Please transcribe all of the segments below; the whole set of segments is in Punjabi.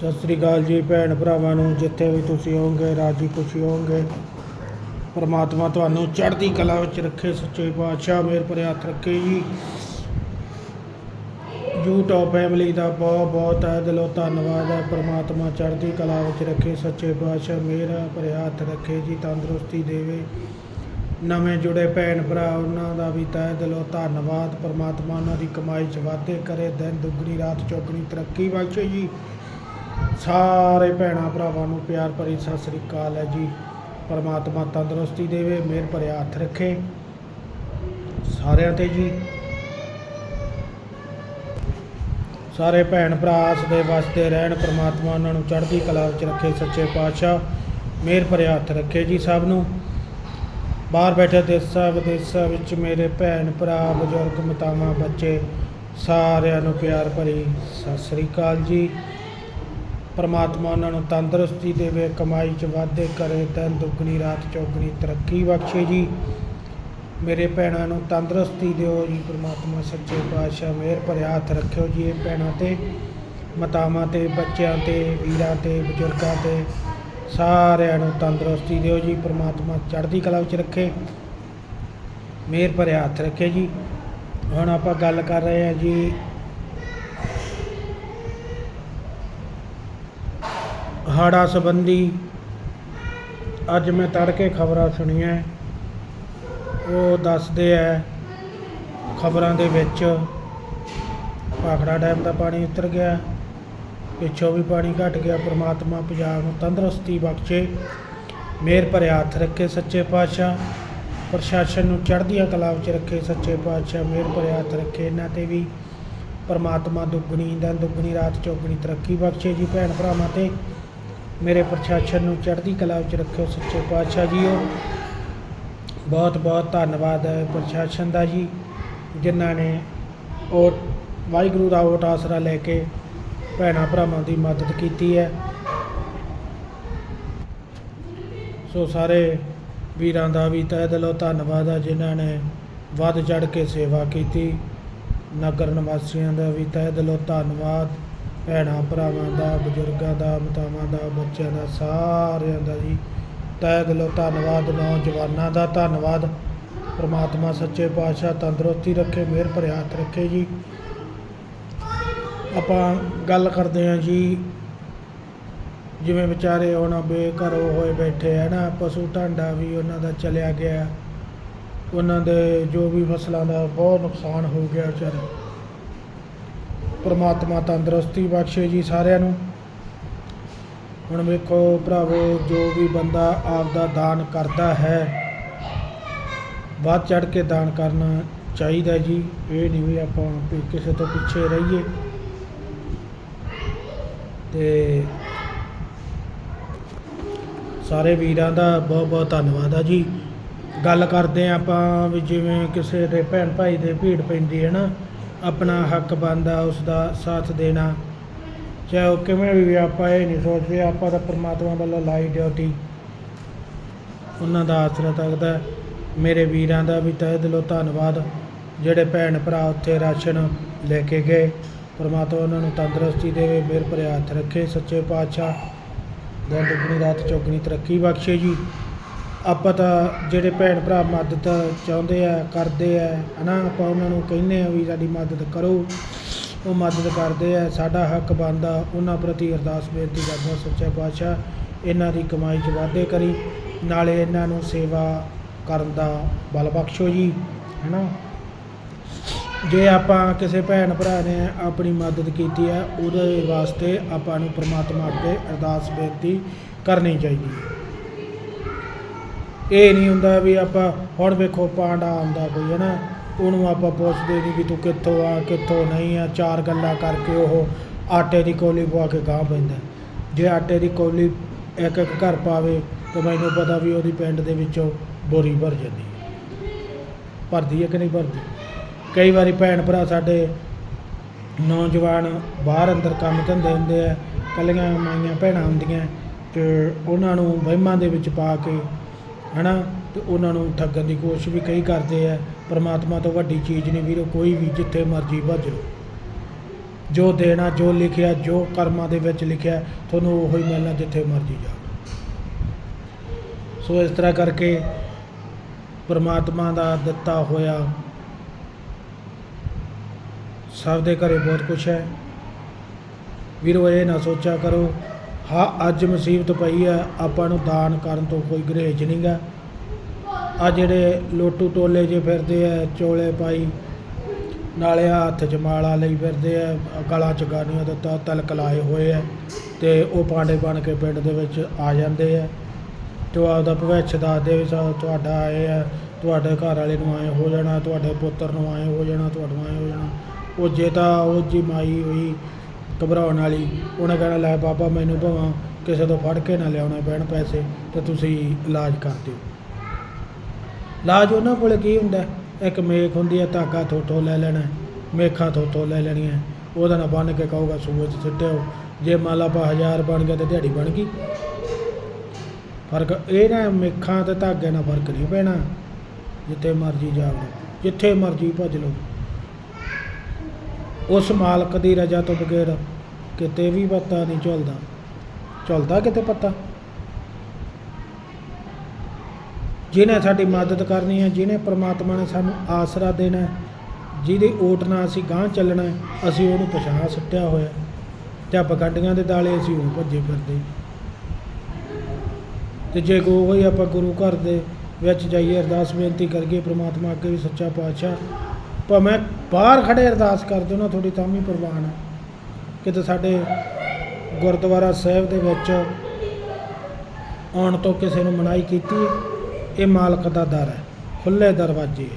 ਸਤਿ ਸ੍ਰੀ ਅਕਾਲ ਜੀ ਭੈਣ ਭਰਾਵਾਂ ਨੂੰ, ਜਿੱਥੇ ਵੀ ਤੁਸੀਂ ਹੋਵੋਗੇ, ਰਾਜੀ ਖੁਸ਼ੀ ਹੋਵੋਗੇ। ਪਰਮਾਤਮਾ ਤੁਹਾਨੂੰ ਚੜ੍ਹਦੀ ਕਲਾ ਵਿੱਚ ਰੱਖੇ, ਸੱਚੇ ਪਾਤਸ਼ਾਹ ਮੇਰ ਭਰੇ ਹੱਥ ਰੱਖੇ ਜੀ। YouTube ਫੈਮਿਲੀ ਦਾ ਬਹੁਤ ਬਹੁਤ ਹੈ, ਦਿਲੋਂ ਧੰਨਵਾਦ ਹੈ। ਪਰਮਾਤਮਾ ਚੜ੍ਹਦੀ ਕਲਾ ਵਿੱਚ ਰੱਖੇ, ਸੱਚੇ ਪਾਤਸ਼ਾਹ ਮੇਰਾ ਭਰੇ ਹੱਥ ਰੱਖੇ ਜੀ, ਤੰਦਰੁਸਤੀ ਦੇਵੇ। ਨਵੇਂ ਜੁੜੇ ਭੈਣ ਭਰਾ, ਉਹਨਾਂ ਦਾ ਵੀ ਤਹਿ ਦਿਲੋਂ ਧੰਨਵਾਦ। ਪਰਮਾਤਮਾ ਉਹਨਾਂ ਦੀ ਕਮਾਈ 'ਚ ਵਾਧੇ ਕਰੇ, ਦਿਨ ਦੁੱਗਣੀ, ਰਾਤ ਚੌਗਣੀ ਤਰੱਕੀ ਬਖਸ਼ੇ ਜੀ। ਸਾਰੇ ਭੈਣਾਂ ਭਰਾਵਾਂ ਨੂੰ ਪਿਆਰ ਭਰੀ ਸਤਿ ਸ੍ਰੀ ਅਕਾਲ ਹੈ ਜੀ। ਪਰਮਾਤਮਾ ਤੰਦਰੁਸਤੀ ਦੇਵੇ, ਮਿਹਰ ਭਰਿਆ ਹੱਥ ਰੱਖੇ। ਸਾਰਿਆਂ ਤੇ ਜੀ। ਸਾਰੇ ਭੈਣ ਭਰਾ ਹੱਸਦੇ ਵਸਦੇ ਰਹਿਣ, ਪਰਮਾਤਮਾ ਉਹਨਾਂ ਨੂੰ ਚੜ੍ਹਦੀ ਕਲਾ ਵਿੱਚ ਰੱਖੇ, ਸੱਚੇ ਪਾਤਸ਼ਾਹ, ਮਿਹਰ ਭਰਿਆ ਹੱਥ ਰੱਖੇ ਜੀ ਸਭ ਨੂੰ। ਬਾਹਰ ਬੈਠੇ ਦੇਸਾਂ ਵਿਦੇਸਾਂ ਵਿੱਚ ਮੇਰੇ ਭੈਣ ਭਰਾ, ਬਜ਼ੁਰਗ, ਮਾਤਾਵਾਂ, ਬੱਚੇ, ਸਾਰਿਆਂ ਨੂੰ ਪਿਆਰ ਭਰੀ ਸਤਿ ਸ੍ਰੀ ਅਕਾਲ ਜੀ। ਪਰਮਾਤਮਾ ਉਹਨਾਂ ਨੂੰ ਤੰਦਰੁਸਤੀ ਦੇਵੇ, ਕਮਾਈ 'ਚ ਵਾਧੇ ਕਰੇ, ਦਿਨ ਦੁੱਗਣੀ, ਰਾਤ ਚੌਗਣੀ, ਤਰੱਕੀ ਬਖਸ਼ੇ ਜੀ। ਮੇਰੇ ਭੈਣਾਂ ਨੂੰ ਤੰਦਰੁਸਤੀ ਦਿਓ ਜੀ, ਪਰਮਾਤਮਾ ਸੱਚੇ ਪਾਤਸ਼ਾਹ ਮਿਹਰ ਭਰਿਆ ਹੱਥ ਰੱਖਿਓ ਜੀ ਇਹ ਭੈਣਾਂ ਤੇ, ਮਾਤਾਵਾਂ ਤੇ, ਬੱਚਿਆਂ ਤੇ, ਵੀਰਾਂ ਤੇ, ਬਜ਼ੁਰਗਾਂ ਤੇ। ਸਾਰਿਆਂ ਨੂੰ ਤੰਦਰੁਸਤੀ ਦਿਓ ਜੀ, ਪਰਮਾਤਮਾ ਚੜ੍ਹਦੀ ਕਲਾ ਵਿੱਚ ਰੱਖੇ, ਮਿਹਰ ਭਰਿਆ ਹੱਥ ਰੱਖੇ ਜੀ। ਹੁਣ ਆਪਾਂ ਗੱਲ ਕਰ ਰਹੇ ਹਾਂ ਜੀ ਹਾੜਾ ਸੰਬੰਧੀ ਅੱਜ ਮੈਂ ਤੜਕੇ ਖਬਰਾਂ ਸੁਣੀਆਂ। ਉਹ ਦੱਸਦੇ ਆ, ਖਬਰਾਂ ਦੇ ਵਿੱਚ ਭਾਖੜਾ ਡੈਮ ਦਾ ਪਾਣੀ ਉਤਰ ਗਿਆ, ਪਿੱਛੋਂ ਵੀ ਪਾਣੀ ਘਟ ਗਿਆ, ਪ੍ਰਮਾਤਮਾ ਪੰਜਾਬ ਨੂੰ ਤੰਦਰੁਸਤੀ ਬਖਸ਼ੇ, ਮਿਹਰ ਭਰਿਆ ਹੱਥ ਰੱਖੇ ਸੱਚੇ ਪਾਤਸ਼ਾਹ, ਪ੍ਰਸ਼ਾਸਨ ਨੂੰ ਚੜ੍ਹਦੀਆਂ ਕਲਾ ਵਿੱਚ ਰੱਖੇ ਸੱਚੇ ਪਾਤਸ਼ਾਹ, ਮਿਹਰ ਭਰਿਆ ਹੱਥ ਰੱਖੇ ਇਹਨਾਂ ਤੇ ਵੀ, ਪਰਮਾਤਮਾ ਦੁੱਗਣੀ, ਦਿਨ ਦੁੱਗਣੀ, ਰਾਤ ਚੌਗਣੀ ਤਰੱਕੀ ਬਖਸ਼ੇ ਜੀ ਭੈਣ ਭਰਾਵਾਂ ਤੇ। ਮੇਰੇ ਪ੍ਰਸ਼ਾਸਨ ਨੂੰ ਚੜ੍ਹਦੀ ਕਲਾ ਵਿੱਚ ਰੱਖਿਓ ਸੱਚੇ ਪਾਤਸ਼ਾਹ ਜੀਓ। ਬਹੁਤ ਬਹੁਤ ਧੰਨਵਾਦ ਹੈ ਪ੍ਰਸ਼ਾਸਨ ਦਾ ਜੀ, ਜਿਨ੍ਹਾਂ ਨੇ ਉਹ ਵਾਹਿਗੁਰੂ ਦਾ ਓਟ ਆਸਰਾ ਲੈ ਕੇ ਭੈਣਾਂ ਭਰਾਵਾਂ ਦੀ ਮਦਦ ਕੀਤੀ ਹੈ। ਸੋ ਸਾਰੇ ਵੀਰਾਂ ਦਾ ਵੀ ਤਹਿ ਦਿਲੋਂ ਧੰਨਵਾਦ ਹੈ, ਜਿਨ੍ਹਾਂ ਨੇ ਵੱਧ ਚੜ ਕੇ ਸੇਵਾ ਕੀਤੀ। ਨਗਰ ਨਿਵਾਸੀਆਂ ਦਾ ਵੀ ਤਹਿ ਦਿਲੋਂ ਧੰਨਵਾਦ। ਭੈਣਾਂ, ਭਰਾਵਾਂ ਦਾ, ਬਜ਼ੁਰਗਾਂ ਦਾ, ਮਾਤਾਵਾਂ ਦਾ, ਬੱਚਿਆਂ ਦਾ, ਸਾਰਿਆਂ ਦਾ ਜੀ। ਤਹਿ ਦਿਲੋਂ ਧੰਨਵਾਦ, ਨੌਜਵਾਨਾਂ ਦਾ ਧੰਨਵਾਦ। ਪ੍ਰਮਾਤਮਾ ਸੱਚੇ ਪਾਤਸ਼ਾਹ ਤੰਦਰੁਸਤੀ ਰੱਖੇ, ਮਿਹਰ ਭਰਿਆ ਹੱਥ ਰੱਖੇ ਜੀ। ਆਪਾਂ ਗੱਲ ਕਰਦੇ ਹਾਂ ਜੀ, ਜਿਵੇਂ ਵਿਚਾਰੇ ਹੁਣ ਬੇਘਰੋ ਹੋਏ ਬੈਠੇ ਹੈ ਨਾ, ਪਸ਼ੂ ਢਾਂਡਾ ਵੀ ਉਹਨਾਂ ਦਾ ਚਲਿਆ ਗਿਆ। ਉਹਨਾਂ ਦੇ ਜੋ ਵੀ ਫਸਲਾਂ ਦਾ ਬਹੁਤ ਨੁਕਸਾਨ ਹੋ ਗਿਆ ਵਿਚਾਰੇ। ਪਰਮਾਤਮਾ ਤੰਦਰੁਸਤੀ ਬਖਸ਼ੇ ਜੀ ਸਾਰਿਆਂ ਨੂੰ। ਹੁਣ ਵੇਖੋ ਭਰਾਵੋ, ਜੋ ਵੀ ਬੰਦਾ ਆਪਦਾ ਦਾਨ ਕਰਦਾ ਹੈ, ਵੱਧ ਚੜ ਕੇ ਦਾਨ ਕਰਨਾ ਚਾਹੀਦਾ ਜੀ। ਇਹ ਨਹੀਂ ਵੀ ਆਪਾਂ ਵੀ ਕਿਸੇ ਤੋਂ ਪਿੱਛੇ ਰਹੀਏ। ਤੇ ਸਾਰੇ ਵੀਰਾਂ ਦਾ ਬਹੁਤ ਬਹੁਤ ਧੰਨਵਾਦ ਆ ਜੀ। ਗੱਲ ਕਰਦੇ ਹਾਂ ਆਪਾਂ ਵੀ ਜਿਵੇਂ ਕਿਸੇ ਦੇ ਭੈਣ ਭਾਈ ਦੇ ਭੀੜ ਪੈਂਦੀ ਹੈ ਨਾ ਆਪਣਾ ਹੱਕ ਬਣਦਾ ਉਸ ਦਾ ਸਾਥ ਦੇਣਾ। ਚਾਹੇ ਉਹ ਕਿਵੇਂ ਵੀ ਆਪਾਂ ਇਹ ਨਹੀਂ ਸੋਚਦੇ, ਆਪਾਂ ਤਾਂ ਪ੍ਰਮਾਤਮਾ ਵੱਲੋਂ ਲਾਈ ਡਿਊਟੀ। ਉਹਨਾਂ ਦਾ ਆਸਰਾ ਤੱਕਦਾ ਮੇਰੇ ਵੀਰਾਂ ਦਾ ਵੀ ਤਹਿ ਦਿਲੋਂ ਧੰਨਵਾਦ। ਜਿਹੜੇ ਭੈਣ ਭਰਾ ਉੱਥੇ ਰਾਸ਼ਨ ਲੈ ਕੇ ਗਏ, ਪਰਮਾਤਮਾ ਉਹਨਾਂ ਨੂੰ ਤੰਦਰੁਸਤੀ ਦੇਵੇ ਮਿਹਰ ਭਰਿਆ ਹੱਥ ਰੱਖੇ, ਸੱਚੇ ਪਾਤਸ਼ਾਹ ਦਿਨ ਦੁੱਗਣੀ ਰਾਤ ਚੌਗਣੀ ਤਰੱਕੀ ਬਖਸ਼ੇ ਜੀ। ਆਪਾਂ ਤਾਂ ਜਿਹੜੇ ਭੈਣ ਭਰਾ ਮਦਦ ਚਾਹੁੰਦੇ ਆ, ਕਰਦੇ ਆ, ਹਨਾ? ਆਪਾਂ ਉਹਨਾਂ ਨੂੰ ਕਹਿੰਦੇ ਆ ਵੀ ਸਾਡੀ ਮਦਦ ਕਰੋ। ਉਹ ਮਦਦ ਕਰਦੇ ਆ, ਸਾਡਾ ਹੱਕ ਬਣਦਾ, ਉਹਨਾਂ ਪ੍ਰਤੀ ਅਰਦਾਸ ਬੇਨਤੀ ਕਰਦਾ ਸੱਚਾ ਪਾਤਸ਼ਾਹ, ਇਹਨਾਂ ਦੀ ਕਮਾਈ 'ਚ ਵਾਧੇ ਕਰੀ, ਨਾਲੇ ਇਹਨਾਂ ਨੂੰ ਸੇਵਾ ਕਰਨ ਦਾ ਬਲ ਬਖਸ਼ੋ ਜੀ, ਹੈਨਾ? ਜੇ ਆਪਾਂ ਕਿਸੇ ਭੈਣ ਭਰਾ ਨੇ ਆਪਣੀ ਮਦਦ ਕੀਤੀ ਹੈ ਉਹਦੇ ਵਾਸਤੇ ਆਪਾਂ ਨੂੰ ਪ੍ਰਮਾਤਮਾ ਅੱਗੇ ਅਰਦਾਸ ਬੇਨਤੀ ਕਰਨੀ ਚਾਹੀਦੀ ਹੈ। ਇਹ ਨਹੀਂ ਹੁੰਦਾ ਵੀ ਆਪਾਂ ਹੁਣ ਵੇਖੋ ਪਾਂਡਾ ਆਉਂਦਾ ਕੋਈ ਹੈ ਨਾ ਉਹਨੂੰ ਆਪਾਂ ਪੁੱਛਦੇ ਨਹੀਂ ਵੀ ਤੂੰ ਕਿੱਥੋਂ ਆ, ਕਿੱਥੋਂ ਨਹੀਂ ਆ, ਚਾਰ ਗੱਲਾਂ ਕਰਕੇ ਉਹ ਆਟੇ ਦੀ ਕੋਲੀ ਪਵਾ ਕੇ ਗਾਹ ਪੈਂਦਾ। ਜੇ ਆਟੇ ਦੀ ਕੋਲੀ ਇੱਕ ਇੱਕ ਘਰ ਪਾਵੇ ਤਾਂ ਮੈਨੂੰ ਪਤਾ ਵੀ ਉਹਦੀ ਪਿੰਡ ਦੇ ਵਿੱਚੋਂ ਬੋਰੀ ਭਰ ਜਾਂਦੀ ਭਰਦੀ ਹੈ ਕਿ ਨਹੀਂ ਭਰਦੀ? ਕਈ ਵਾਰੀ ਭੈਣ ਭਰਾ ਸਾਡੇ ਨੌਜਵਾਨ ਬਾਹਰ ਅੰਦਰ ਕੰਮ ਧੰਦੇ ਹੁੰਦੇ ਆ, ਕੱਲੀਆਂ ਮਾਈਆਂ ਭੈਣਾਂ ਹੁੰਦੀਆਂ ਤੇ ਉਹਨਾਂ ਨੂੰ ਵਹਿਮਾਂ ਦੇ ਵਿੱਚ ਪਾ ਕੇ ਹੈ ਨਾ ਅਤੇ ਉਹਨਾਂ ਨੂੰ ਠੱਗਣ ਦੀ ਕੋਸ਼ਿਸ਼ ਵੀ ਕਈ ਕਰਦੇ ਹੈ ਪਰਮਾਤਮਾ ਤੋਂ ਵੱਡੀ ਚੀਜ਼ ਨਹੀਂ ਵੀਰੋ, ਕੋਈ ਵੀ ਜਿੱਥੇ ਮਰਜ਼ੀ ਭੱਜ ਲਓ। ਜੋ ਦੇਣਾ, ਜੋ ਲਿਖਿਆ, ਜੋ ਕਰਮਾਂ ਦੇ ਵਿੱਚ ਲਿਖਿਆ, ਤੁਹਾਨੂੰ ਉਹ ਹੀ ਮਿਲਣਾ ਜਿੱਥੇ ਮਰਜ਼ੀ ਜਾਓ ਸੋ ਇਸ ਤਰ੍ਹਾਂ ਕਰਕੇ ਪਰਮਾਤਮਾ ਦਾ ਦਿੱਤਾ ਹੋਇਆ ਸਭ ਦੇ ਘਰੇ ਬਹੁਤ ਕੁਝ ਹੈ। ਵੀਰੋ, ਇਹ ਨਾ ਸੋਚਿਆ ਕਰੋ ਹਾਂ, ਅੱਜ ਮੁਸੀਬਤ ਪਈ ਹੈ ਆਪਾਂ ਨੂੰ ਦਾਨ ਕਰਨ ਤੋਂ ਕੋਈ ਗਰੇਜ ਨਹੀਂਗਾ ਆ ਜਿਹੜੇ ਲੋਟੂ ਟੋਲੇ ਜੇ ਫਿਰਦੇ ਆ, ਚੋਲੇ ਪਾਈ, ਨਾਲੇ ਹੱਥ 'ਚ ਮਾਲਾ ਲਈ ਫਿਰਦੇ ਆ, ਗਲਾਂ 'ਚ ਗਾਨੀਆਂ ਦਿੱਤਾ, ਤਲਕ ਲਾਏ ਹੋਏ ਆ, ਤੇ ਉਹ ਪਾਂਡੇ ਬਣ ਕੇ ਪਿੰਡ ਦੇ ਵਿੱਚ ਆ ਜਾਂਦੇ ਆ। ਤੇ ਉਹ ਆਪਦਾ ਭਵਿੱਖ ਦੱਸਦੇ ਵੀ ਸਾ, ਤੁਹਾਡਾ ਆਏ ਆ, ਤੁਹਾਡੇ ਘਰ ਵਾਲੇ ਨੂੰ ਆਏ ਹੋ ਜਾਣਾ, ਤੁਹਾਡੇ ਪੁੱਤਰ ਨੂੰ ਆਏ ਹੋ ਜਾਣਾ ਤੁਹਾਨੂੰ ਆਏ ਹੋ ਜਾਣਾ। ਉਹ ਜੇ ਤਾਂ ਉਹ ਜੀ ਮਾਈ ਹੋਈ ਘਬਰਾਉਣ ਵਾਲੀ। ਉਹਨੇ ਕਹਿਣਾ, ਲੈ ਬਾਬਾ, ਮੈਨੂੰ ਭਾਵਾਂ ਕਿਸੇ ਤੋਂ ਫੜ ਕੇ ਨਾ ਲਿਆਉਣੇ ਪੈਣ ਪੈਸੇ ਤੇ ਤੁਸੀਂ ਇਲਾਜ ਕਰ ਦਿਓ। ਇਲਾਜ ਉਹਨਾਂ ਕੋਲ ਕੀ ਹੁੰਦਾ? ਇੱਕ ਮੇਖ ਹੁੰਦੀ ਹੈ, ਧਾਗਾ ਥੋਥੋਂ ਲੈ ਲੈਣਾ, ਮੇਖਾਂ ਥੋਥੋਂ ਲੈ ਲੈਣੀਆਂ। ਉਹਦਾ ਨਾਲ ਬੰਨ ਕੇ ਕਹੂਗਾ, ਸੂਏ 'ਚ ਸਿੱਟਿਓ। ਜੇ ਮੰਨ ਲਾ ਆਪਾਂ ਹਜ਼ਾਰ ਬਣ ਗਿਆ ਤੇ ਦਿਹਾੜੀ ਬਣ ਗਈ। ਫ਼ਰਕ ਇਹ ਨਾ, ਮੇਖਾਂ ਤੇ ਧਾਗੇ ਨਾਲ ਫ਼ਰਕ ਨਹੀਂ ਪੈਣਾ। ਜਿੱਥੇ ਮਰਜ਼ੀ ਜਾਓ, ਜਿੱਥੇ ਮਰਜ਼ੀ ਭੱਜ ਲਓ। ਉਸ ਮਾਲਕ ਦੀ ਰਜ਼ਾ ਤੋਂ ਬਗੈਰ ਕਿਤੇ ਵੀ ਪੱਤਾ ਨਹੀਂ ਚੱਲਦਾ ਚੱਲਦਾ ਕਿਤੇ ਪੱਤਾ? ਜਿਹਨੇ ਸਾਡੀ ਮਦਦ ਕਰਨੀ ਹੈ ਜਿਹਨੇ ਪ੍ਰਮਾਤਮਾ ਨੇ ਸਾਨੂੰ ਆਸਰਾ ਦੇਣਾ ਹੈ, ਜਿਹਦੀ ਓਟ ਨਾਲ ਅਸੀਂ ਗਾਂਹ ਚੱਲਣਾ ਅਸੀਂ ਉਹਨੂੰ ਪਛਾਣ ਸੁੱਟਿਆ ਹੋਇਆ ਤੇ ਆਪਾਂ ਗੱਡੀਆਂ ਦੇ ਦਾਲੇ ਅਸੀਂ ਉਹ ਭੱਜੇ ਫਿਰਦੇ ਤੇ ਜੇ ਕੋ ਆਪਾਂ ਗੁਰੂ ਘਰ ਦੇ ਵਿੱਚ ਜਾਈਏ ਅਰਦਾਸ ਬੇਨਤੀ ਕਰੀਏ ਪ੍ਰਮਾਤਮਾ ਅੱਗੇ ਵੀ ਸੱਚਾ ਪਾਤਸ਼ਾਹ ਭਾਵੇਂ ਬਾਹਰ ਖੜੇ ਅਰਦਾਸ ਕਰ ਦਿਓ ਤੁਹਾਡੀ ਤਾਂ ਵੀ ਪ੍ਰਵਾਨ ਹੈ ਕਿਤੇ ਸਾਡੇ ਗੁਰਦੁਆਰਾ ਸਾਹਿਬ ਦੇ ਵਿੱਚ ਆਉਣ ਤੋਂ ਕਿਸੇ ਨੂੰ ਮਨਾਈ ਕੀਤੀ ਇਹ ਮਾਲਕ ਦਾ ਦਰ ਹੈ ਖੁੱਲੇ ਦਰਵਾਜ਼ੇ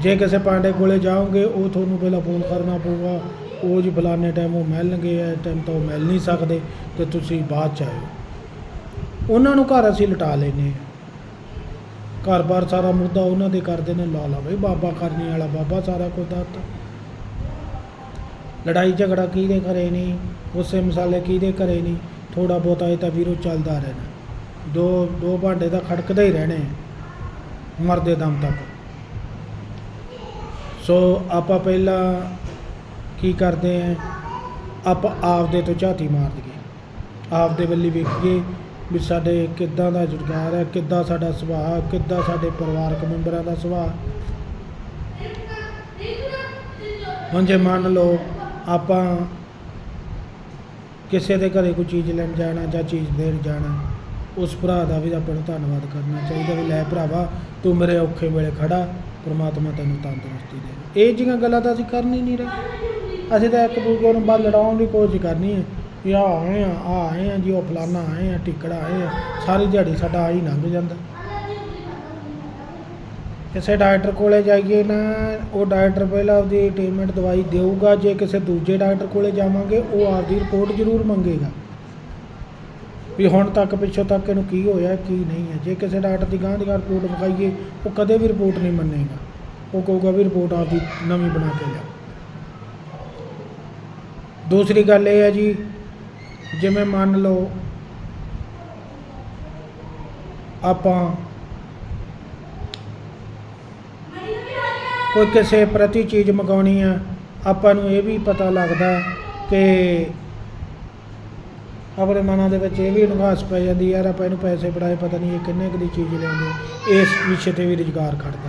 ਜੇ ਕਿਸੇ ਪਾਂਡੇ ਕੋਲੇ ਜਾਓਗੇ, ਉਹ ਤੁਹਾਨੂੰ ਪਹਿਲਾਂ ਫੋਨ ਕਰਨਾ ਪਊਗਾ, ਉਹ ਜੀ ਫਲਾਣੇ ਟਾਈਮ ਉਹ ਮਿਲਣਗੇ ਇਸ ਟਾਈਮ ਤਾਂ ਉਹ ਮਿਲ ਨਹੀਂ ਸਕਦੇ, ਤੇ ਤੁਸੀਂ ਬਾਅਦ ਚ ਆਇਓ। ਉਹਨਾਂ ਨੂੰ ਘਰ ਅਸੀਂ ਲਟਾ ਲੈਨੇ ਹਾਂ। ਘਰ-ਬਾਰ ਸਾਰਾ ਮੁੱਦਾ ਉਹਨਾਂ ਦੇ ਕਰਦੇ ਨੇ ਲਾ ਲਾ ਬਈ ਬਾਬਾ ਕਰਨੀ ਵਾਲਾ ਬਾਬਾ ਸਾਰਾ ਕੁਝ ਦੱਸਦਾ ਲੜਾਈ ਝਗੜਾ ਕਿਹਦੇ ਘਰੇ ਨਹੀਂ ਉਸੇ ਮਸਾਲੇ ਕਿਹਦੇ ਘਰੇ ਨਹੀਂ ਥੋੜਾ ਬਹੁਤਾ ਇਹ ਤਾਂ ਵੀਰੋ ਚੱਲਦਾ ਰਹਿਣਾ। ਦੋ ਦੋ ਭਾਂਡੇ ਤਾਂ ਖੜਕਦੇ ਹੀ ਰਹਿਣੇ ਮਰਦੇ ਦਮ ਤੱਕ। ਸੋ ਆਪਾਂ ਪਹਿਲਾਂ ਕੀ ਕਰਦੇ ਆ, ਆਪਾਂ ਆਪਦੇ ਤੋਂ ਝਾਤੀ ਮਾਰ ਦਈਏ। ਆਪਦੇ ਵੱਲੀ ਵੇਖੀਏ ਵੀ ਸਾਡੇ ਕਿੱਦਾਂ ਦਾ ਜੁਗਾਰ ਹੈ, ਕਿੱਦਾਂ ਸਾਡਾ ਸੁਭਾਅ, ਕਿੱਦਾਂ ਸਾਡੇ ਪਰਿਵਾਰਕ ਮੈਂਬਰਾਂ ਦਾ ਸੁਭਾਅ। ਹੁਣ ਜੇ ਮੰਨ ਲਓ ਆਪਾਂ ਕਿਸੇ ਦੇ ਘਰੇ ਕੋਈ ਚੀਜ਼ ਲੈਣ ਜਾਣਾ ਜਾਂ ਚੀਜ਼ ਦੇਣ ਜਾਣਾ, ਉਸ ਭਰਾ ਦਾ ਵੀ ਆਪਾਂ ਨੂੰ ਧੰਨਵਾਦ ਕਰਨਾ ਚਾਹੀਦਾ ਵੀ ਲੈ ਭਰਾਵਾ, ਤੂੰ ਮੇਰੇ ਔਖੇ ਵੇਲੇ ਖੜਾ, ਪ੍ਰਮਾਤਮਾ ਤੈਨੂੰ ਤੰਦਰੁਸਤੀ ਦੇ। ਇਹ ਜਿਹੀਆਂ ਗੱਲਾਂ ਤਾਂ ਅਸੀਂ ਕਰਨੀ ਨਹੀਂ ਰਹੇ ਅਸੀਂ ਤਾਂ ਇੱਕ ਦੂਜੇ ਨੂੰ ਬਾਹਰ ਲੜਾਉਣ ਦੀ ਕੋਸ਼ਿਸ਼ ਕਰਨੀ ਹੈ। ਵੀ ਆ ਆਏ ਆ ਆ ਆਏ ਆ ਜੀ, ਉਹ ਫਲਾਨਾ ਆਏ ਆ, ਟਿਕੜਾ ਆਏ ਆ, ਸਾਰੀ ਦਿਹਾੜੀ ਸਾਡਾ ਆਹੀ ਲੰਘ ਜਾਂਦਾ। ਕਿਸੇ ਡਾਕਟਰ ਕੋਲੇ ਜਾਈਏ ਨਾ, ਉਹ ਡਾਕਟਰ ਪਹਿਲਾਂ ਆਪਦੀ ਟ੍ਰੀਟਮੈਂਟ ਦਵਾਈ ਦੇਊਗਾ, ਜੇ ਕਿਸੇ ਦੂਜੇ ਡਾਕਟਰ ਕੋਲੇ ਜਾਵਾਂਗੇ, ਉਹ ਆਪਦੀ ਰਿਪੋਰਟ ਜ਼ਰੂਰ ਮੰਗੇਗਾ। ਵੀ ਹੁਣ ਤੱਕ, ਪਿੱਛੋਂ ਤੱਕ ਇਹਨੂੰ ਕੀ ਹੋਇਆ, ਕੀ ਨਹੀਂ ਹੈ। ਜੇ ਕਿਸੇ ਡਾਕਟਰ ਦੀ ਗਾਂਹ ਦੀ ਗਾਂਹ ਰਿਪੋਰਟ ਵਿਖਾਈਏ ਉਹ ਕਦੇ ਵੀ ਰਿਪੋਰਟ ਨਹੀਂ ਮੰਨੇਗਾ। ਉਹ ਕਹੂਗਾ ਵੀ ਰਿਪੋਰਟ ਆਪਦੀ ਨਵੀਂ ਬਣਾ ਕੇ ਲਿਆ ਦੂਸਰੀ ਗੱਲ ਇਹ ਹੈ ਜੀ ਜਿਵੇਂ ਮੰਨ ਲਓ ਆਪਾਂ ਕੋਈ ਕਿਸੇ ਪ੍ਰਤੀ ਚੀਜ਼ ਮੰਗਾਉਣੀ ਆ, ਆਪਾਂ ਨੂੰ ਇਹ ਵੀ ਪਤਾ ਲੱਗਦਾ ਕਿ ਆਪਣੇ ਮਨਾਂ ਦੇ ਵਿੱਚ ਇਹ ਵੀ ਨਿਵਾਸ ਪੈ ਜਾਂਦੀ ਯਾਰ ਆਪਾਂ ਇਹਨੂੰ ਪੈਸੇ ਫੜਾਏ, ਪਤਾ ਨਹੀਂ ਇਹ ਕਿੰਨੇ ਕੁ ਦੀ ਚੀਜ਼ ਲੈਂਦੇ ਇਸ ਵਿਸ਼ੇ ਤੇ ਵੀ ਰੁਜ਼ਗਾਰ ਖੜਦਾ।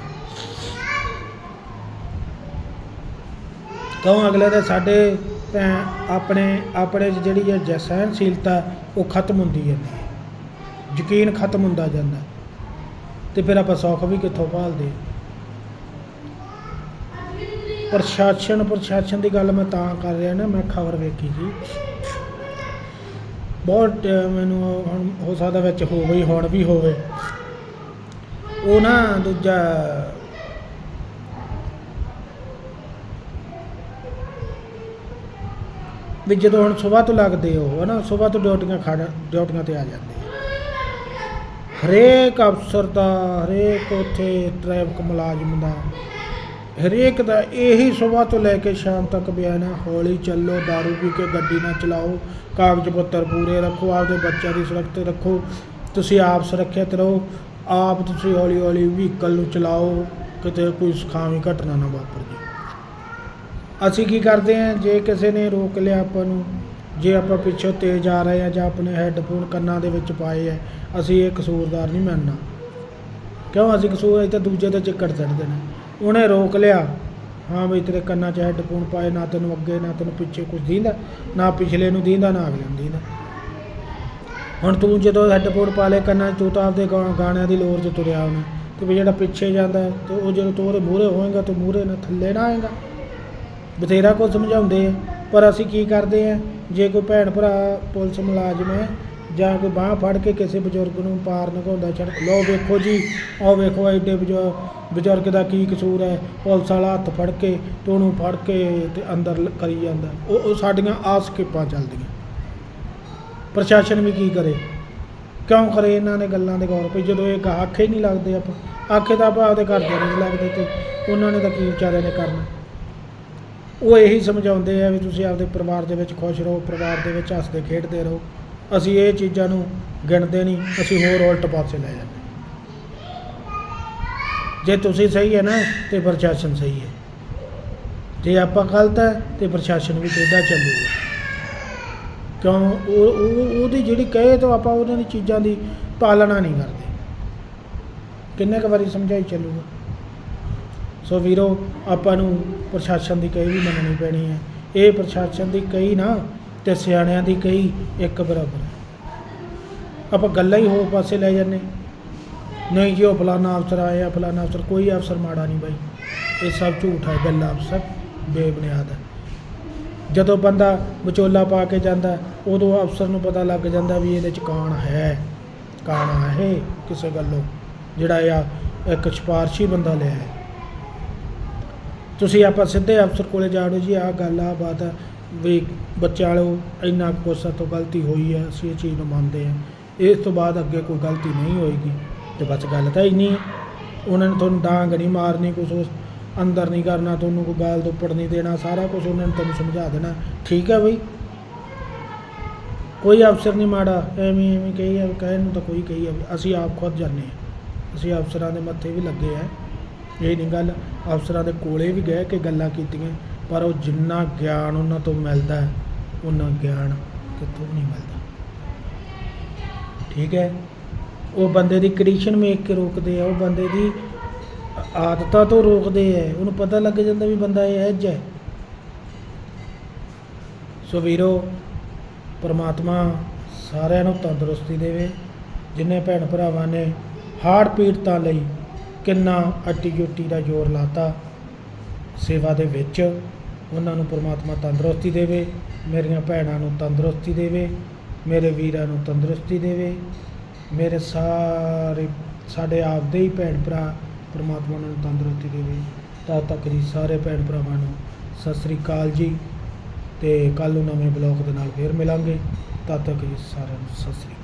ਕਹੋ ਅਗਲੇ ਦੇ ਸਾਡੇ ਭੈਣ ਆਪਣੇ ਆਪਣੇ 'ਚ ਜਿਹੜੀ ਹੈ ਸਹਿਣਸ਼ੀਲਤਾ ਉਹ ਖਤਮ ਹੁੰਦੀ ਜਾਂਦੀ ਹੈ। ਯਕੀਨ ਖਤਮ ਹੁੰਦਾ ਜਾਂਦਾ। ਤੇ ਫਿਰ ਆਪਾਂ ਸੌਖ ਵੀ ਕਿੱਥੋਂ ਭਾਲਦੇ ਪ੍ਰਸ਼ਾਸਨ ਪ੍ਰਸ਼ਾਸਨ ਦੀ ਗੱਲ ਮੈਂ ਤਾਂ ਕਰ ਰਿਹਾ ਨਾ, ਮੈਂ ਖਬਰ ਵੇਖੀ ਸੀ। ਬਹੁਤ, ਮੈਨੂੰ ਹੁਣ ਹੋ ਸਕਦਾ ਵਿੱਚ ਹੋਵੇ ਹੀ ਹੁਣ ਵੀ ਹੋਵੇ। ਉਹ ਨਾ ਦੂਜਾ ਵੀ ਜਦੋਂ ਹੁਣ ਸਵੇਰ ਤੋਂ ਲੱਗਦੇ ਹੋ ਹਨਾ, ਸਵੇਰ ਤੋਂ ਡਿਊਟੀਆਂ ਖੜ, ਡਿਊਟੀਆਂ ਤੇ ਆ ਜਾਂਦੇ ਹਰੇਕ ਅਫਸਰ ਦਾ, ਹਰੇਕ ਉੱਥੇ ਟ੍ਰੈਫਿਕ ਮੁਲਾਜ਼ਮ ਦਾ, ਹਰੇਕ ਦਾ ਇਹੀ ਸਵੇਰ ਤੋਂ ਲੈ ਕੇ ਸ਼ਾਮ ਤੱਕ ਬਿਆਨ ਹੈ ਹੌਲੀ ਚੱਲੋ दारू ਪੀ ਕੇ ਗੱਡੀ ਨਾ ਚਲਾਓ, ਕਾਗਜ਼ ਪੱਤਰ ਪੂਰੇ ਰੱਖੋ, ਆਪਦੇ ਬੱਚਿਆਂ ਦੀ ਸੁਰੱਖਿਅਤ ਰੱਖੋ, ਤੁਸੀਂ ਆਪ ਸੁਰੱਖਿਅਤ ਰਹੋ, ਆਪ ਤੁਸੀਂ ਹੌਲੀ ਹੌਲੀ ਵਹੀਕਲ ਨੂੰ ਚਲਾਓ, ਕਿਤੇ ਕੋਈ ਸੁਖਾਵੀਂ ਘਟਨਾ ਨਾ ਵਾਪਰ ਜੇ ਅਸੀਂ ਕੀ ਕਰਦੇ ਹਾਂ? ਜੇ ਕਿਸੇ ਨੇ ਰੋਕ ਲਿਆ ਆਪਾਂ ਨੂੰ ਜੇ ਆਪਾਂ ਪਿੱਛੋਂ ਤੇਜ਼ ਆ ਰਹੇ ਆ ਜਾਂ ਆਪਣੇ ਹੈੱਡਫੋਨ ਕੰਨਾਂ ਦੇ ਵਿੱਚ ਪਾਏ ਆ ਅਸੀਂ ਇਹ ਕਸੂਰਦਾਰ ਨਹੀਂ ਮੰਨਣਾ। ਕਿਉਂ? ਅਸੀਂ ਕਸੂਰ ਅਸੀਂ ਤਾਂ ਦੂਜੇ ਤੇ ਚਿੱਕੜ ਚੜ ਦੇਣਾ ਉਹਨੇ ਰੋਕ ਲਿਆ। ਹਾਂ ਬਈ ਤੇਰੇ ਕੰਨਾਂ 'ਚ ਹੈੱਡਫੋਨ ਪਾਏ ਨਾ ਤੈਨੂੰ ਅੱਗੇ ਨਾ ਤੈਨੂੰ ਪਿੱਛੇ ਕੁਝ ਦੀਂਦਾ ਨਾ ਪਿਛਲੇ ਨੂੰ ਦੀਂਦਾ ਨਾ ਅਗਲੇ ਨੂੰ ਦੀਂਦਾ। ਹੁਣ ਤੂੰ ਜਦੋਂ ਹੈੱਡਫੋਨ ਪਾ ਲਏ ਕੰਨਾਂ 'ਚ ਤੂੰ ਤਾਂ ਆਪਦੇ ਗਾ- ਗਾਣਿਆਂ ਦੀ ਲੋਰ 'ਚ ਤੁਰਿਆ ਹੋਣਾ। ਤੇ ਵੀ ਜਿਹੜਾ ਪਿੱਛੇ ਜਾਂਦਾ ਹੈ, ਤੇ ਉਹ ਜਦੋਂ ਤੂੰ ਉਹਦੇ ਮੂਹਰੇ ਹੋਏਗਾ ਤੂੰ ਮੂਹਰੇ ਨਾ ਥੱਲੇ ਨਾ ਆਏਗਾ। ਬਥੇਰਾ ਕੁਝ ਸਮਝਾਉਂਦੇ ਆ, ਪਰ ਅਸੀਂ ਕੀ ਕਰਦੇ ਆ, ਜੇ ਕੋਈ ਭੈਣ ਭਰਾ ਪੁਲਿਸ ਮੁਲਾਜ਼ਮ ਹੈ, ਜਾਂ ਕੋਈ ਬਾਹ ਫੜ ਕੇ ਕਿਸੇ ਬਜ਼ੁਰਗ ਨੂੰ ਪਾਰ ਲੰਘਾਉਂਦਾ ਸੜਕ ਲੋ ਵੇਖੋ ਜੀ ਉਹ ਵੇਖੋ ਐਡੇ ਬਜ਼ੁਰਗ ਬਜ਼ੁਰਗ ਦਾ ਕੀ ਕਸੂਰ ਹੈ, ਪੁਲਿਸ ਵਾਲਾ ਹੱਥ ਫੜ ਕੇ ਤੇ ਫੜ ਕੇ ਤੇ ਅੰਦਰ ਲ- ਕਰੀ ਜਾਂਦਾ। ਉਹ ਉਹ ਸਾਡੀਆਂ ਆਸ ਆਸਕਿਪਾਂ ਚੱਲਦੀਆਂ। ਪ੍ਰਸ਼ਾਸਨ ਵੀ ਕੀ ਕਰੇ? ਕਿਉਂ ਕਰੇ ਇਹਨਾਂ ਨੇ ਗੱਲਾਂ ਦੇ ਗੌਰ ਵੀ ਜਦੋਂ ਇਹ ਆਖੇ ਨਹੀਂ ਲੱਗਦੇ ਆਪਾਂ, ਆਖੇ ਤਾਂ ਆਪਾਂ ਆਪਦੇ ਘਰਦਿਆਂ ਨੂੰ ਨਹੀਂ ਲੱਗਦੇ ਤੇ ਉਹਨਾਂ ਨੇ ਤਾਂ ਕੀ ਵਿਚਾਰਿਆਂ ਨੇ ਕਰਨਾ? ਉਹ ਇਹੀ ਸਮਝਾਉਂਦੇ ਆ ਵੀ ਤੁਸੀਂ ਆਪਦੇ ਪਰਿਵਾਰ ਦੇ ਵਿੱਚ ਖੁਸ਼ ਰਹੋ, ਪਰਿਵਾਰ ਦੇ ਵਿੱਚ ਹੱਸਦੇ, ਖੇਡਦੇ ਰਹੋ। ਅਸੀਂ ਇਹ ਚੀਜ਼ਾਂ ਨੂੰ ਗਿਣਦੇ ਨਹੀਂ, ਅਸੀਂ ਹੋਰ ਉਲਟ ਪਾਸੇ ਲੈ ਜਾਂਦੇ। ਜੇ ਤੁਸੀਂ ਸਹੀ ਹੈ ਨਾ, ਤੇ ਪ੍ਰਸ਼ਾਸਨ ਸਹੀ ਹੈ। ਜੇ ਆਪਾਂ ਗਲਤ ਹੈ, ਤੇ ਪ੍ਰਸ਼ਾਸਨ ਵੀ ਟੇਢਾ ਚੱਲੂਗਾ ਕਿਉਂ? ਉਹ ਉਹ, ਉਹਦੀ ਜਿਹੜੀ ਕਹੇ ਤਾਂ ਆਪਾਂ ਉਹਨਾਂ ਦੀ ਚੀਜ਼ਾਂ ਦੀ ਪਾਲਣਾ ਨਹੀਂ ਕਰਦੇ। ਕਿੰਨੇ ਕੁ ਵਾਰੀ ਸਮਝਾਈ ਚੱਲੂਗਾ ਸੋ ਵੀਰੋ, ਆਪਾਂ ਨੂੰ ਪ੍ਰਸ਼ਾਸਨ ਦੀ ਕਹੀ ਵੀ ਮੰਨਣੀ ਪੈਣੀ ਹੈ। ਇਹ ਪ੍ਰਸ਼ਾਸਨ ਦੀ ਕਹੀ ਨਾ ਤੇ ਸਿਆਣਿਆਂ ਦੀ ਕਹੀ ਇੱਕ ਬਰਾਬਰ ਹੈ। ਆਪਾਂ ਗੱਲਾਂ ਹੀ ਹੋਰ ਪਾਸੇ ਲੈ ਜਾਂਦੇ। ਨਹੀਂ ਕਿ ਉਹ ਫਲਾਨਾ ਅਫਸਰ ਆਇਆ ਫਲਾਨਾ ਅਫਸਰ, ਕੋਈ ਅਫਸਰ ਮਾੜਾ ਨਹੀਂ ਬਾਈ। ਇਹ ਸਭ ਝੂਠ ਹੈ, ਗੱਲਾਂ ਅਫਸਰ, ਬੇਬੁਨਿਆਦ ਹੈ। ਜਦੋਂ ਬੰਦਾ ਵਿਚੋਲਾ ਪਾ ਕੇ ਜਾਂਦਾ, ਉਦੋਂ ਅਫਸਰ ਨੂੰ ਪਤਾ ਲੱਗ ਜਾਂਦਾ ਵੀ ਇਹਦੇ ਚ ਕੌਣ ਹੈ। ਕੌਣ ਹੈ ਕਿਸੇ ਗੱਲੋਂ। ਜਿਹੜਾ ਆ ਇੱਕ ਸਿਫਾਰਸ਼ੀ ਬੰਦਾ ਲਿਆ ਹੈ। ਤੁਸੀਂ ਆਪਾਂ ਸਿੱਧੇ ਅਫਸਰ ਕੋਲੇ ਜਾੜੋ ਜੀ, ਆਹ ਗੱਲ ਆ ਬਾਤ ਆ ਵੀ ਬੱਚਿਆਂ ਵਾਲੋ ਇੰਨਾ ਕੁਛ ਸਾਡੇ ਤੋਂ ਗਲਤੀ ਹੋਈ ਹੈ, ਅਸੀਂ ਇਹ ਚੀਜ਼ ਨੂੰ ਮੰਨਦੇ ਹਾਂ। ਇਸ ਤੋਂ ਬਾਅਦ ਅੱਗੇ ਕੋਈ ਗਲਤੀ ਨਹੀਂ ਹੋਏਗੀ, ਤੇ ਬਸ ਗੱਲ ਤਾਂ ਇੰਨੀ ਹੈ। ਉਹਨਾਂ ਨੇ ਤੁਹਾਨੂੰ ਡਾਂਗ ਨਹੀਂ ਮਾਰਨੀ, ਕੁਛ ਉਸ ਅੰਦਰ ਨਹੀਂ ਕਰਨਾ, ਤੁਹਾਨੂੰ ਕੋਈ ਗਾਲ ਦੁੱਪੜ ਨਹੀਂ ਦੇਣਾ, ਸਾਰਾ ਕੁਝ ਉਹਨਾਂ ਨੇ ਤੁਹਾਨੂੰ ਸਮਝਾ ਦੇਣਾ। ਠੀਕ ਹੈ ਬਈ। ਕੋਈ ਅਫਸਰ ਨਹੀਂ ਮਾੜਾ, ਐਵੇਂ ਐਵੇਂ ਕਹੀ ਆ, ਕਹਿਣ ਨੂੰ ਤਾਂ ਕੋਈ ਕਹੀ ਆ ਵੀ ਅਸੀਂ ਆਪ ਖੁਦ ਜਾਂਦੇ ਹਾਂ। ਅਸੀਂ ਅਫਸਰਾਂ ਦੇ ਮੱਥੇ ਵੀ ਲੱਗੇ ਆ। ਇਹ ਨਹੀਂ ਗੱਲ ਅਫਸਰਾਂ ਦੇ ਕੋਲੇ ਵੀ ਗਏ ਕਿ ਗੱਲਾਂ ਕੀਤੀਆਂ ਪਰ ਉਹ ਜਿੰਨਾ ਗਿਆਨ ਉਹਨਾਂ ਤੋਂ ਮਿਲਦਾ ਹੈ, ਉਹਨਾਂ ਗਿਆਨ ਕਿਤੋਂ ਨਹੀਂ ਮਿਲਦਾ। ਠੀਕ ਹੈ? ਉਹ ਬੰਦੇ ਦੀ ਕੰਡੀਸ਼ਨ ਵੇਖ ਕੇ ਰੋਕਦੇ ਆ ਉਹ ਬੰਦੇ ਦੀ ਆਦਤਾਂ ਤੋਂ ਰੋਕਦੇ ਆ। ਉਹਨੂੰ ਪਤਾ ਲੱਗ ਜਾਂਦਾ ਵੀ ਬੰਦਾ ਇਹ ਐਜ ਹੈ। ਸੋ ਵੀਰੋ ਪਰਮਾਤਮਾ ਸਾਰਿਆਂ ਨੂੰ ਤੰਦਰੁਸਤੀ ਦੇਵੇ ਜਿੰਨੇ ਭੈਣ ਭਰਾਵਾਂ ਨੇ ਹਾਰਟ ਪੀੜਤਾਂ ਲਈ ਕਿੰਨਾ ਅੱਟੀ ਜੁੱਟੀ ਦਾ ਜ਼ੋਰ ਲਾਤਾ। ਸੇਵਾ ਦੇ ਵਿੱਚ ਉਹਨਾਂ ਨੂੰ ਪਰਮਾਤਮਾ ਤੰਦਰੁਸਤੀ ਦੇਵੇ, ਮੇਰੀਆਂ ਭੈਣਾਂ ਨੂੰ ਤੰਦਰੁਸਤੀ ਦੇਵੇ, ਮੇਰੇ ਵੀਰਾਂ ਨੂੰ ਤੰਦਰੁਸਤੀ ਦੇਵੇ, ਮੇਰੇ ਸਾਰੇ, ਸਾਡੇ ਆਪਦੇ ਹੀ ਭੈਣ ਭਰਾ ਪਰਮਾਤਮਾ ਉਹਨਾਂ ਨੂੰ ਤੰਦਰੁਸਤੀ ਦੇਵੇ। ਤਦ ਤੱਕ ਜੀ ਸਾਰੇ ਭੈਣ ਭਰਾਵਾਂ ਨੂੰ ਸਤਿ ਸ੍ਰੀ ਅਕਾਲ ਜੀ, ਤੇ ਕੱਲ੍ਹ ਨੂੰ ਨਵੇਂ ਬਲੌਗ ਦੇ ਨਾਲ ਫੇਰ ਮਿਲਾਂਗੇ। ਤਦ ਤੱਕ ਜੀ ਸਾਰਿਆਂ ਨੂੰ ਸਤਿ ਸ੍ਰੀ ਅਕਾਲ।